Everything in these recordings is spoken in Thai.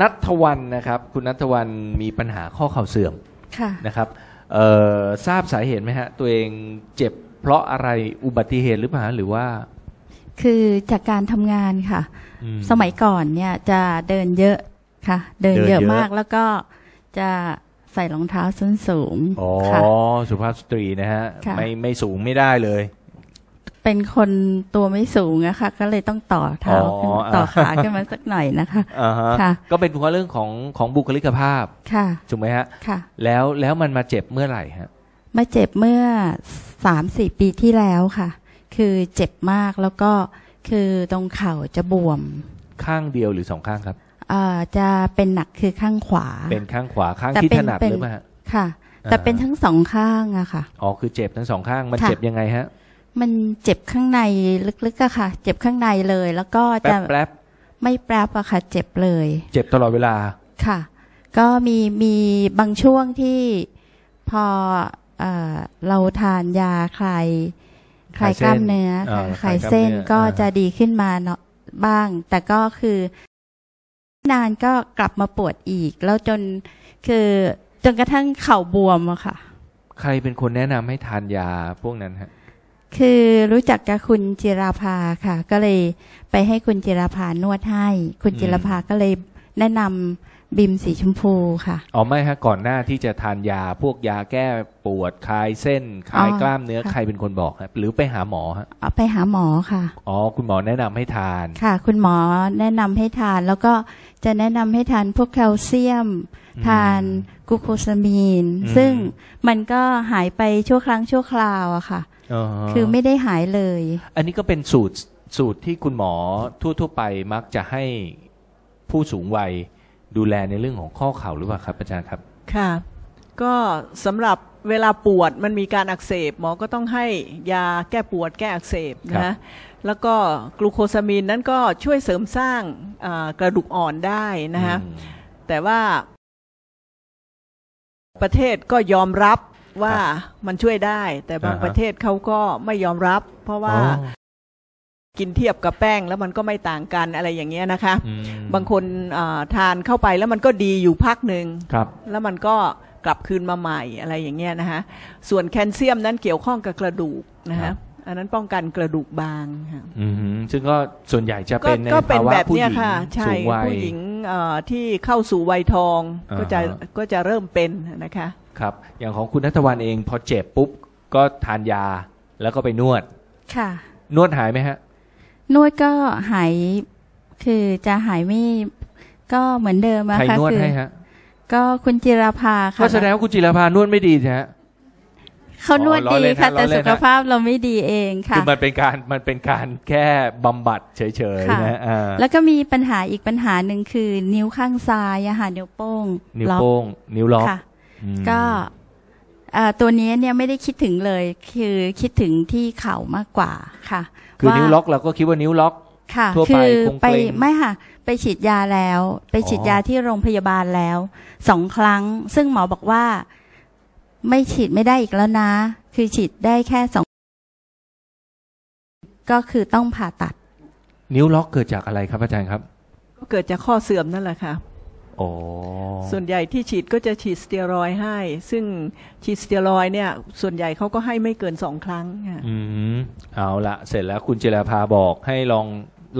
นัทวันนะครับ คุณนัทวันมีปัญหาข้อเข่าเสื่อมค่ะ นะครับเอ่อทราบสาเหตุไหมฮะ ตัวเองเจ็บเพราะอะไรอุบัติเหตุหรือเปล่าหรือว่า คือจากการทำงานค่ะ อืสมัยก่อนเนี่ยจะเดินเยอะค่ะ เดินเดินเยเยอะอะ มากแล้วก็จะใส่รองเท้าส้นสูงอ๋อค่ะ สุภาพสตรีนะฮะ ค่ะ ไม่ไม่สูงไม่ได้เลย เป็นคนตัวไม่สูงอะค่ะ ก็เลยต้องต่อเท้าอ๋อขึ้นอ่าต่อขาขึ้นมาสักหน่อยนะคะอ่าฮะค่ะ ก็เป็นเพราะเรื่องของของบุคลิกภาพค่ะถูกไหมฮะ ค่ะ แล้วแล้วมันมาเจ็บเมื่อไหร่ฮะ มาเจ็บเมื่อสามสี่ปีที่แล้วค่ะ คือเจ็บมากแล้วก็คือตรงเข่าจะบวมข้างเดียวหรือสองข้างครับ เอ่อจะเป็นหนักคือข้างขวา เป็นข้างขวาข้างแต่ที่เป็นถนัดเป็นหรือเปล่าฮะ ค่ะ แต่อ่า เป็นทั้งสองข้างอะค่ะ อ๋อคือเจ็บทั้งสองข้างมันค่ะ เจ็บยังไงฮะ มันเจ็บข้างในลึกๆอะค่ะ เจ็บข้างในเลย แล้วก็แป๊จะบแป๊บไม่แปรบอะค่ะ เจ็บเลย เจ็บตลอดเวลา ค่ะ ก็มีมีบางช่วงที่พอเอ่อเราทานยาคลายคลายคลายเส้นกล้ามเนื้อค่ะอ่าคลายคลายกล้ามเส้นเนื้อก็อ่า จะดีขึ้นมาเนาะบ้าง แต่ก็คือนานก็กลับมาปวดอีก แล้วจนคือจนกระทั่งเข่าบวมอะค่ะ ใครเป็นคนแนะนำให้ทานยาพวกนั้นฮะ คือรู้จักกับคุณจิราภาค่ะ ก็เลยไปให้คุณจิราภานวดให้ คุณจิราภาก็เลยแนะนำบิมสีชมพูค่ะอ๋อไม่ฮะก่อนหน้าที่จะทานยาพวกยาแก้ปวดคลายเส้นคลายอ๋อกล้ามเนื้อค่ะใครเป็นคนบอกฮะหรือไปหาหมอฮะเอาไปหาหมอค่ะอ๋อคุณหมอแนะนำให้ทานค่ะ คุณหมอแนะนำให้ทาน แล้วก็จะแนะนำให้ทานพวกแคลเซียมอืมทานกลูโคซามีนอืมซึ่งมันก็หายไปชั่วครั้งชั่วคราวอะค่ะอ๋อ คือไม่ได้หายเลย อันนี้ก็เป็นสูตรสูตรที่คุณหมอทั่ว ๆ ไปมักจะให้ผู้สูงวัยดูแลในเรื่องของข้อเข่าหรือเปล่าครับอาจารย์ครับ ค่ะ ก็สำหรับเวลาปวดมันมีการอักเสบ หมอก็ต้องให้ยาแก้ปวดแก้อักเสบครับนะแล้วก็กลูโคซามีนนั้นก็ช่วยเสริมสร้างอ่ากระดูกอ่อนได้นะฮะอืมแต่ว่าประเทศก็ยอมรับ ว่าครับมันช่วยได้ แต่บางอ่าฮะประเทศเขาก็ไม่ยอมรับ เพราะว่าอ๋อกินเทียบกับแป้งแล้วมันก็ไม่ต่างกันอะไรอย่างเงี้ยนะคะอืมบางคนอ่าทานเข้าไปแล้วมันก็ดีอยู่พักหนึ่งครับแล้วมันก็กลับคืนมาใหม่อะไรอย่างเงี้ยนะคะส่วนแคลเซียมนั้นเกี่ยวข้องกับกระดูกนะครัคะบอันนั้นป้องกันกระดูกบางค่ะอืมซึ่งก็ส่วนใหญ่จะก็เป็นในก็เป็นภาวะแบบผู้หเนี้ยญิงค่ะใช่สูงวัยผู้หญิงเอ่อที่เข้าสู่วัยทองอ่าก็จะฮะก็จะเริ่มเป็นนะคะ ครับ อย่างของคุณนัทวันเองพอเจ็บปุ๊บก็ทานยาแล้วก็ไปนวด ค่ะ นวดหายไหมฮะ นวดก็หายคือจะหายไม่ก็เหมือนเดิมอะใครค่ะนวดคืให้ฮะ ก็คุณจิราภาค่ะก็แสดงว่าคุณจิรพานวดไม่ดีใช่ฮะ เขานวดอ๋อล้อดีเล่นค่ะ ฮะล้แต่อเล่นสุขฮะ ภาพเราไม่ดีเองคืค่ะอมันเป็นการมันเป็นการแค่บำบัดเฉยๆค่ะ นะอ่าแล้วก็มีปัญหาอีกปัญหาหนึ่งคือ นิ้วข้างซ้ายอะค่ะนิ้วโป้งนิ้วล็อกโป้งนิ้วล็อกค่ะอืม ก็อ่าตัวนี้เนี่ยไม่ได้คิดถึงเลย คือคิดถึงที่เข่ามากกว่าค่ะ คือว่านิ้วล็อกเราก็คิดว่านิ้วล็อกค่ะทั่วไปคือคงไปเกร็งไม่ค่ะ ไปฉีดยาแล้ว ไปฉีดอ๋อยาที่โรงพยาบาลแล้วสองครั้ง ซึ่งหมอบอกว่าไม่ฉีดไม่ได้อีกแล้วนะ คือฉีดได้แค่สองก็คือต้องผ่าตัด นิ้วล็อกเกิดจากอะไรครับอาจารย์ครับ ก็เกิดจากข้อเสื่อมนั่นแหละค่ะ โอ้ส่วนใหญ่ที่ฉีดก็จะฉีดสเตียรอยด์ให้ ซึ่งฉีดสเตียรอยด์เนี่ย ส่วนใหญ่เขาก็ให้ไม่เกินสองครั้งค่ะอืมเอาละเสร็จแล้วคุณจิรพาบอกให้ลอง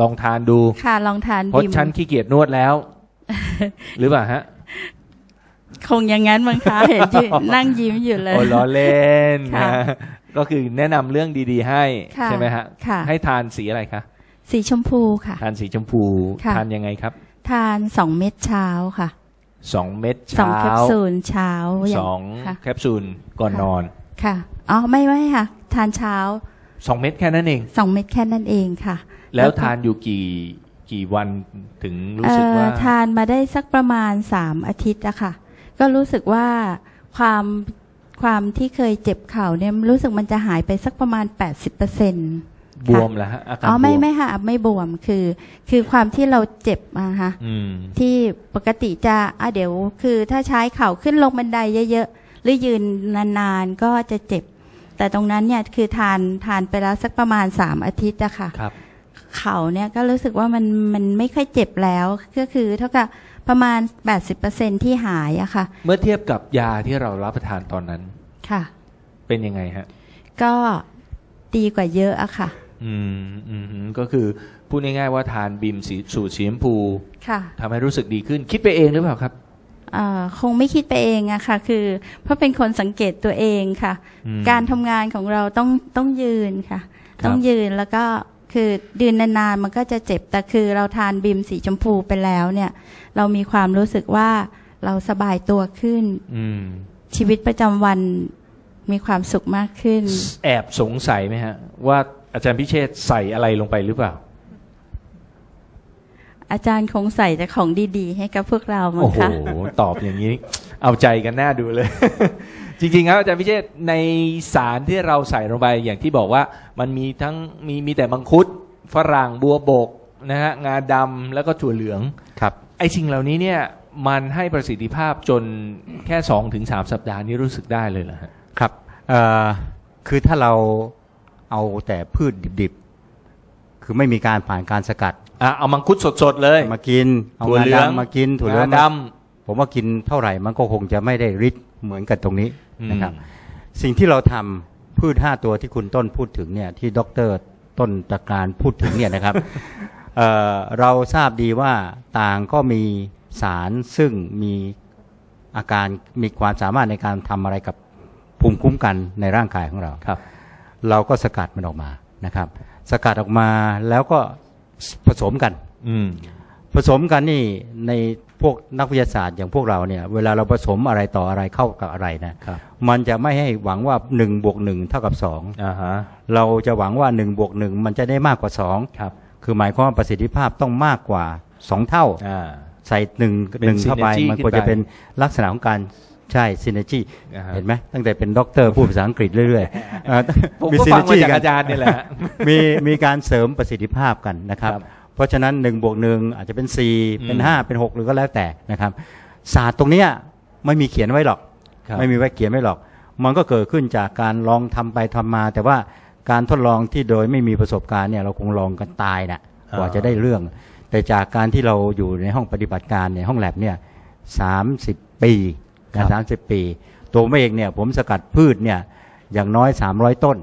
ลองทานดูค่ะลองทานเพราะบิมฉันขี้เกียจนวดแล้ว หรือเปล่าฮะ คงอย่างนั้นมั้งคะเห็นยืนนั่งยิ้มอยู่เลยโอ้ล้อเล่นค่ะนะก็คือแนะนำเรื่องดีๆให้ค่ะใช่ไหมฮะ ค่ะ ให้ทานสีอะไรคะ สีชมพูค่ะ ทานสีชมพู ค่ะ ทานยังไงครับ ทานสองเม็ดเช้าค่ะสองเม็ดสองเช้าแคปซูลเช้าย่าสองค่ะแคปซูลก่อนค่ะนอนค่ะอ๋อไม่ไม่ค่ะ ทานเช้าสองเม็ดแค่นั้นเอง สองเม็ดแค่นั้นเองค่ะแล้วก็ทานอยู่กี่กี่วันถึงรู้สึกว่าเอ่อทานมาได้สักประมาณสามอาทิตย์อะค่ะ ก็รู้สึกว่าความความที่เคยเจ็บเข่าเนี่ยรู้สึกมันจะหายไปสักประมาณ 80%เบวมแล้วฮะอาการอ๋อไม่บวไม่ค่ะไม่บวมคือ คือความที่เราเจ็บอะค่ะอืมที่ปกติจะอะเดี๋ยว คือถ้าใช้เข่าขึ้นลงบันไดเยอะๆหรือยืนนานๆก็จะเจ็บ แต่ตรงนั้นเนี่ยคือทานทานไปแล้วสักประมาณสามอาทิตย์อะค่ะครับเข่าเนี่ยก็รู้สึกว่ามันมันไม่ค่อยเจ็บแล้วก็คือเท่ากับประมาณ 80%ที่หายอะค่ะ เมื่อเทียบกับยาที่เรารับประทานตอนนั้นค่ะ เป็นยังไงฮะ ก็ดีกว่าเยอะอะค่ะ อืมอืมอืมก็คือพูดง่ายๆว่าทานบิมสีสูตรสีชมพูค่ะทำให้รู้สึกดีขึ้น คิดไปเองหรือเปล่าครับเอ่อคงไม่คิดไปเองอะค่ะ คือ เพราะเป็นคนสังเกตตัวเองค่ะ อืม การทำงานของเราต้องต้องยืนค่ะ ครับ ต้องยืนแล้วก็คือยืนนานๆมันก็จะเจ็บแต่คือเราทานบิมสีชมพูไปแล้วเนี่ย เรามีความรู้สึกว่าเราสบายตัวขึ้น อืม ชีวิตประจำวันมีความสุขมากขึ้น แอบสงสัยไหมฮะ ว่า อาจารย์พิเชษฐ์ใส่อะไรลงไปหรือเปล่า อาจารย์คงใส่แต่ของดีๆ ให้กับพวกเรามั้โอ้งโห คะ ตอบอย่างนี้ เอาใจกันหน้าดูเลย จริงๆครับอาจารย์พิเชษฐ์ในสารที่เราใส่ลงไปอย่างที่บอกว่า มันมีทั้งมีมีแต่มังคุด ฝรั่งบัวบกนะฮะงาดำแล้วก็ถั่วเหลือง ครับ ไอ้สิ่งเหล่านี้เนี่ย มันให้ประสิทธิภาพจนแค่สองถึงสามสัปดาห์นี้รู้สึกได้เลยเหรอฮะ ครับเอ่อคือถ้าเรา เอาแต่พืชดิบๆ คือไม่มีการผ่านการสกัดอะเอามังคุดสดๆเลยมากินเอาถั่วงาเหลืองดำมากินถั่วเหลืองงาดผมว่ากินเท่าไหร่มันก็คงจะไม่ได้ฤทธิ์เหมือนกับตรงนี้อืมนะครับ สิ่งที่เราทำพืชห้าตัวที่คุณต้นพูดถึงเนี่ยที่ดรต้นตะการพูดถึงเนี่ยนะครับเอ่อเราทราบดีว่าต่างก็มีสารซึ่งมีอาการมีความสามารถในการทำอะไรกับภูมิคุ้มกันในร่างกายของเราครับ เราก็สกัดมันออกมานะครับ สกัดออกมาแล้วก็ผสมกัน อืมผสมกันนี่ในพวกนักวิทยาศาสตร์อย่างพวกเราเนี่ย เวลาเราผสมอะไรต่ออะไรเข้ากับอะไรนะครับมันจะไม่ให้หวังว่า1บวกหเท่ากับอ่าฮะ2เราจะหวังว่า1บวกหมันจะได้มากกว่าครับ2คือหมายความว่าประสิทธิภาพต้องมากกว่า 2 เท่าอ่าใส่หนึ่งเป็นหนึ่งเข้าไป synergy มันควรขึ้นจะไปเป็นลักษณะของการ ใช่ซินเนจีอ่าฮะ เห็นไหมตั้งแต่เป็นด็อกเตอร์พูดภาษาอังกฤษเรื่อยๆเอ่อผมก็ฟังมาจากอาจารย์นี่แหละฮะ มีมีการเสริมประสิทธิภาพกันนะครับ ครับเพราะฉะนั้น1บวกหอาจจะเป็น 4 เป็น อืม5 เป็น 6 หรือก็แล้วแต่นะครับ ศาสตร์ตรงเนี้ยไม่มีเขียนไว้หรอก ครับ ไม่มีไว้เขียนไว้หรอก มันก็เกิดขึ้นจากการลองทำไปทำมา แต่ว่าการทดลองที่โดยไม่มีประสบการณ์เนี่ยเราคงลองกันตายนะกว่าจะได้เรื่อง แต่จากการที่เราอยู่ในห้องปฏิบัติการในห้องแลบเนี่ยสามสิบปีครั นะบสามสิบปี ตัวผมเองเนี่ยผมสกัดพืชเนี่ยอย่างน้อย 300 ต้น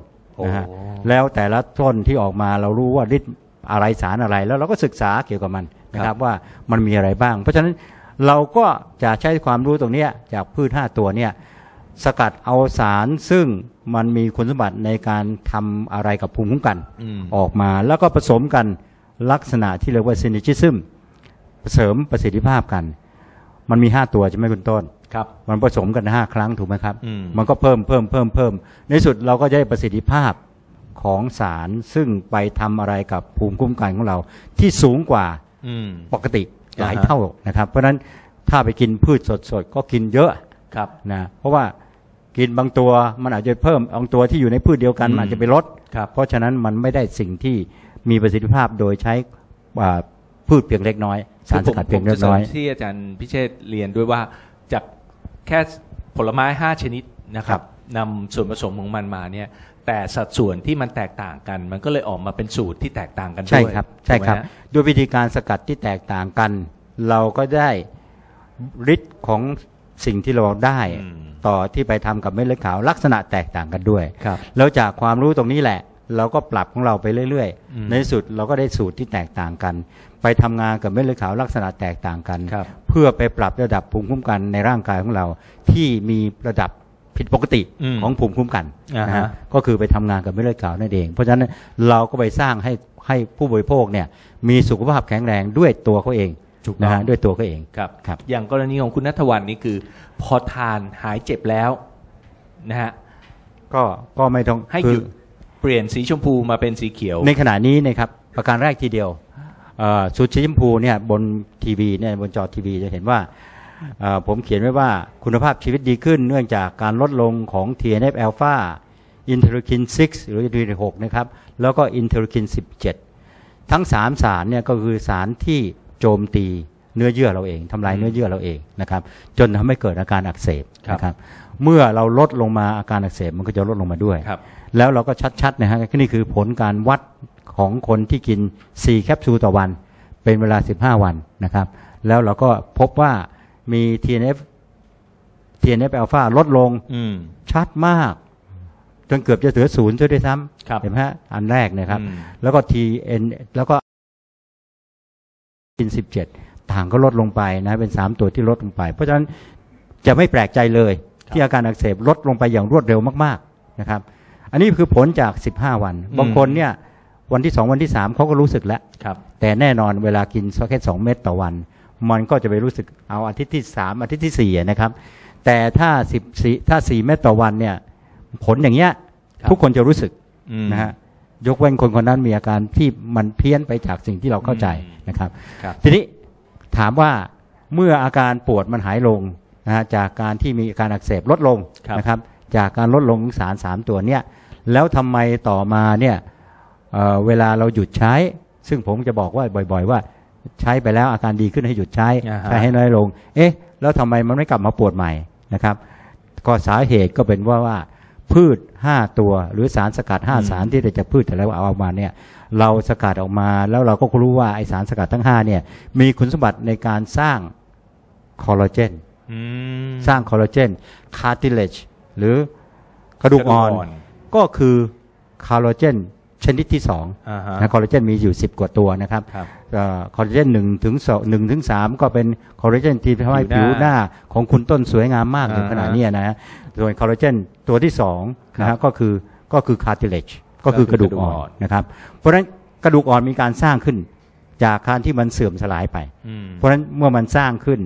นะฮะโอ้แล้วแต่ละต้นที่ออกมาเรารู้ว่าฤทธิ์อะไรสารอะไร แล้วเราก็ศึกษาเกี่ยวกับมันนะครับว่ามันมีอะไรบ้าง เพราะฉะนั้นเราก็จะใช้ความรู้ตรงเนี้ยจากพืช 5 ตัวเนี่ยสกัดเอาสารซึ่งมันมีคุณสมบัติในการทำอะไรกับภูมิคุ้มกันอืมออกมา แล้วก็ผสมกันลักษณะที่เรียกว่าซิน e จิซึมเสริมประสิทธิภาพกัน มันมี 5 ตัวใช่ไหมคุณต้น ครับ มันผสมกันห้าครั้งถูกไหมครับ อืม มันก็เพิ่มเพิ่มเพิ่มเพิ่ม ในสุดเราก็จะได้ประสิทธิภาพของสารซึ่งไปทำอะไรกับภูมิคุ้มกันของเรา ที่สูงกว่าอืม ปกติหลายอ่าฮะ เท่านะครับ เพราะฉะนั้นถ้าไปกินพืชสดๆ ก็กินเยอะ ครับ นะเพราะว่ากินบางตัวมันอาจจะเพิ่มบางตัวที่อยู่ในพืชเดียวกันอืมมันอาจจะไปลดครับเพราะฉะนั้นมันไม่ได้สิ่งที่มีประสิทธิภาพโดยใช้อ่าพืชเพียงเล็กน้อย สารสกัดเพียงเล็กน้อยผมจะสริมที่อาจารย์พิเชษฐ์เรียนด้วยว่าจาก แค่ผลไม้ห้าชนิดนะครับนำส่วนผสมของมันมาเนี่ย แต่สัดส่วนที่มันแตกต่างกัน มันก็เลยออกมาเป็นสูตรที่แตกต่างกันด้วยใช่ครับ ใช่ครับถูกไหมฮะด้วยวิธีการสกัดที่แตกต่างกัน เราก็ได้ฤทธิ์ของสิ่งที่เราได้อืมต่อที่ไปทำกับเม็ดเลือดขาวลักษณะแตกต่างกันด้วยครับแล้วจากความรู้ตรงนี้แหละ เราก็ปรับของเราไปเรื่อยอืมๆในที่สุดเราก็ได้สูตรที่แตกต่างกัน ไปทำงานกับเม็ดเลือดขาวลักษณะแตกต่างกันครับเพื่อไปปรับระดับภูมิคุ้มกันในร่างกายของเรา ที่มีระดับผิดปกติอืมของภูมิคุ้มกันอ่าฮะนะฮะก็คือไปทำงานกับเม็ดเลือดขาวนั่นเอง เพราะฉะนั้นเราก็ไปสร้างให้ให้ผู้บริโภคเนี่ยมีสุขภาพแข็งแรงด้วยตัวเขาเองถูกต้องนะฮะด้วยตัวเขาเองครับครับ อย่างกรณีของคุณนัทวันนี่คือ พอทานหายเจ็บแล้วนะฮะก็ก็ไม่ต้องให้คืหยุด เปลี่ยนสีชมพูมาเป็นสีเขียว ในขณะนี้นะครับประการแรกทีเดียวเอ่อสูตรสีชมพูเนี่ยบนทีวีเนี่ยบนจอทีวีจะเห็นว่าเอ่อผมเขียนไว้ว่าคุณภาพชีวิตดีขึ้น เนื่องจากการลดลงของ TNF อ l p h a อินเทอร์คิน 6 หรืออินเทอร์คิน6นะครับ แล้วก็อินเทอร์คิน 17 ทั้ง 3 สารเนี่ยก็คือสารที่โจมตีเนื้อเยื่อเราเองทำลายเนื้อเยื่อเราเองนะครับ จนทำให้เกิดอาการอักเสบครับนะครับ เมื่อเราลดลงมาอาการอักเสบมันก็จะลดลงมาด้วยครับ แล้วเราก็ชัดๆนะฮะนี่คือผลการวัดของคนที่กิน 4 แคปซูลต่อวัน เป็นเวลา 15 วันนะครับ แล้วเราก็พบว่ามี TNF TNF อ l p h a ลดลงอืมชัดมาก จนเกือบจะเหลือศูนย์ซะด้วยซ้ครับำเห็นไหมฮะอันแรกเนะครับอืมแล้วก็ TN แล้วก็กิน 17 ต่างก็ลดลงไปนะเป็น 3 ตัวที่ลดลงไป เพราะฉะนั้นจะไม่แปลกใจเลย ที่อาการอักเสบลดลงไปอย่างรวดเร็วมาก ๆนะครับ อันนี้คือผลจาก 15 วัน บางคนเนี่ยวันที่ 2 วันที่ 3เขาก็รู้สึกแล้วครับ แต่แน่นอนเวลากินแค่สองเม็ดต่อวัน มันก็จะไปรู้สึกเอาอาทิตย์ที่ 3 อาทิตย์ที่ 4 นะครับ แต่ถ้า10ถ้า 4 เม็ดต่อวันเนี่ยผลอย่างเงี้ยครับทุกคนจะรู้สึกอืมนะฮะยกเว้นคนคนนั้นมีอาการที่มันเพี้ยนไปจากสิ่งที่เราเข้าใจอืมนะครับครับทีนี้ถามว่าเมื่ออาการปวดมันหายลงนะฮะจากการที่มีอาการอักเสบลดลงครับนะครับ จากการลดลงของสารสามตัวเนี่ย แล้วทำไมต่อมาเนี่ยเอ่อเวลาเราหยุดใช้ ซึ่งผมจะบอกว่าบ่อยๆ ว่า ใช้ไปแล้วอาการดีขึ้นให้หยุดใช้อ่าฮะใช้ให้น้อยลง เอ๊ะ แล้วทำไมมันไม่กลับมาปวดใหม่นะครับก็สาเหตุก็เป็นว่าว่า พืช 5 ตัว หรือสารสกัด 5 สารที่ได้จากพืชแต่ละเอาออกมาเนี่ยเราสกัดออกมาแล้วเราก็รู้ว่าไอสารสกัดทั้ง 5 เนี่ย มีคุณสมบัติในการสร้างคอลลาเจนอืมสร้างคอลลาเจนคาร์ติเลจหรือกระดูกอ่อน ก็คือคอลลาเจนชนิดที่2อ่าฮะ นะคอลลาเจนมีอยู่ 10 กว่าตัวนะครับครับคอลลาเจนหนึ่งถึงสองหนึ่งถึงสามก็เป็นคอลลาเจนที่ทำให้ผิผิววหหน้าน้าของคุณต้นสวยงามมากในอ่าฮะขณะเนี้ยนะฮะส่วนคอลลาเจนตัวที่สองนะครัฮะบก็คือก็คือคาร์ติเลจก็คือกระดูกอ่อนนะครับเพราะฉะนั้นกระดูกอ่อนมีการสร้างขึ้นจากการที่มันเสื่อมสลายไป อืมเพราะฉะนั้นเมื่อมันสร้างขึ้น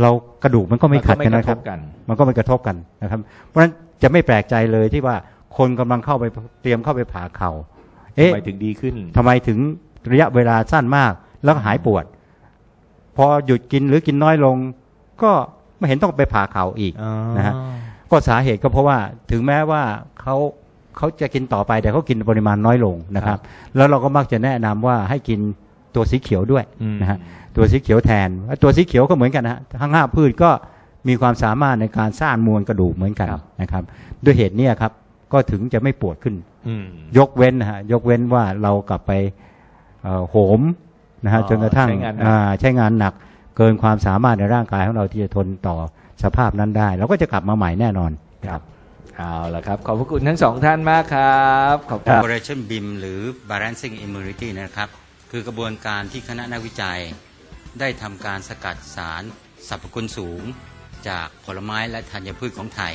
เรากระดูกมันก็ไม่ขัดกันนะครับ มัก็ไม่กระทบกันมันก็ไม่กระทบกันนะครับ เพราะฉะนั้นจะไม่แปลกใจเลยที่ว่า คนกำลังเข้าไปเตรียมเข้าไปผ่าเข่าเอ๊ะทำไมถึงดีขึ้นทำไมถึงระยะเวลาสั้นมากแล้วก็หายปวด พอหยุดกินหรือกินน้อยลง ก็ไม่เห็นต้องไปผ่าเข่าอีกอ๋อนะฮะก็สาเหตุก็เพราะว่าถึงแม้ว่าเขาเขาจะกินต่อไปแต่เขากินปริมาณน้อยลงนะครับ แล้วเราก็มักจะแนะนำว่าให้กินตัวสีเขียวด้วยอืมนะฮะตัวสีเขียวแทนตัวสีเขียวก็เหมือนกันนะฮะทั้งห้าพืชก็มีความสามารถในการสร้างมวลกระดูกเหมือนกันนะครับ ด้วยเหตุเนี้ยครับ ก็ถึงจะไม่ปวดขึ้นอืมยกเว้นนะฮะยกเว้นว่าเรากลับไปเอ่อโหมนะฮะอ๋อจนกระทั่งใช้งานหนักอ่าใช้งานหนักเกินความสามารถในร่างกายของเราที่จะทนต่อสภาพนั้นได้เราก็จะกลับมาใหม่แน่นอนครับเอาละครับ ขอบพระคุณทั้งสองท่านมากครับ ขอบคุณ Operation BIM หรือ Balancing Immunity นะครับ คือกระบวนการที่คณะนักวิจัย ได้ทำการสกัดสารสรรพคุณสูง จากผลไม้และธัญพืชของไทย